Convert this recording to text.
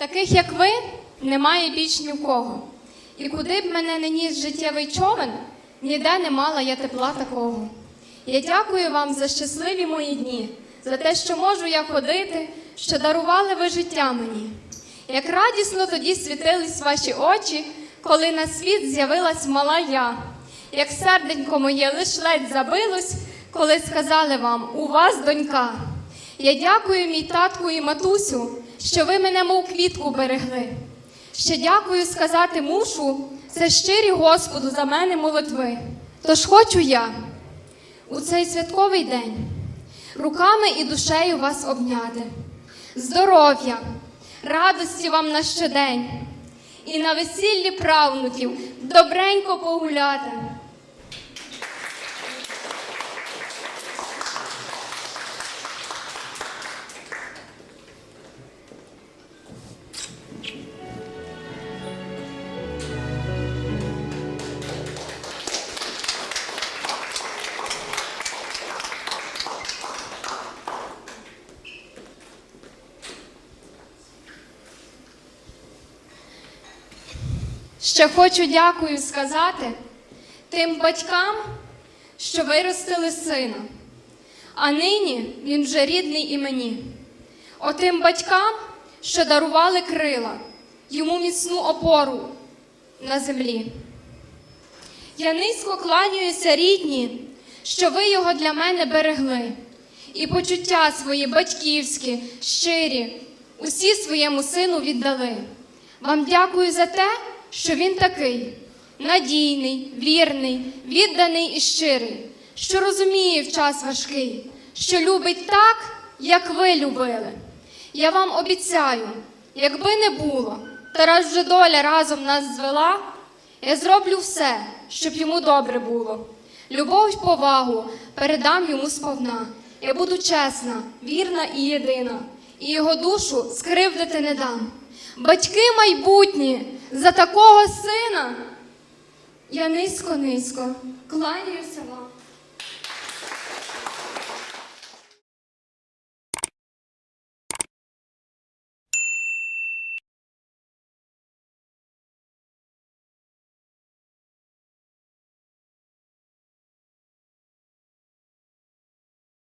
Таких, як ви, немає більш ні в кого. І куди б мене не ніс життєвий човен, ніде не мала я тепла такого. Я дякую вам за щасливі мої дні, за те, що можу я ходити, що дарували ви життя мені. Як радісно тоді світились ваші очі, коли на світ з'явилась мала я, як серденько моє лиш ледь забилось, коли сказали вам, у вас донька. Я дякую, мій татку і матусю, що ви мене, мов квітку берегли. Ще дякую сказати мушу, це щирі Господу за мене молитви. Тож хочу я у цей святковий день руками і душею вас обняти, здоров'я, радості вам на щодень і на весіллі правнуків добренько погуляти. Ще хочу дякую сказати тим батькам, що виростили сина. А нині він вже рідний і мені. Отим батькам, що дарували крила, йому міцну опору на землі. Я низько кланяюся рідні, що ви його для мене берегли, і почуття свої батьківські, щирі, усі своєму сину віддали. Вам дякую за те, що він такий надійний, вірний, відданий і щирий, що розуміє в час важкий, що любить так, як ви любили. Я вам обіцяю, якби не було, та раз вже доля разом нас звела, я зроблю все, щоб йому добре було. Любов й повагу передам йому сповна. Я буду чесна, вірна і єдина, і його душу скривдити не дам. Батьки майбутні за такого сина. Я низько-низько кланяюся вам.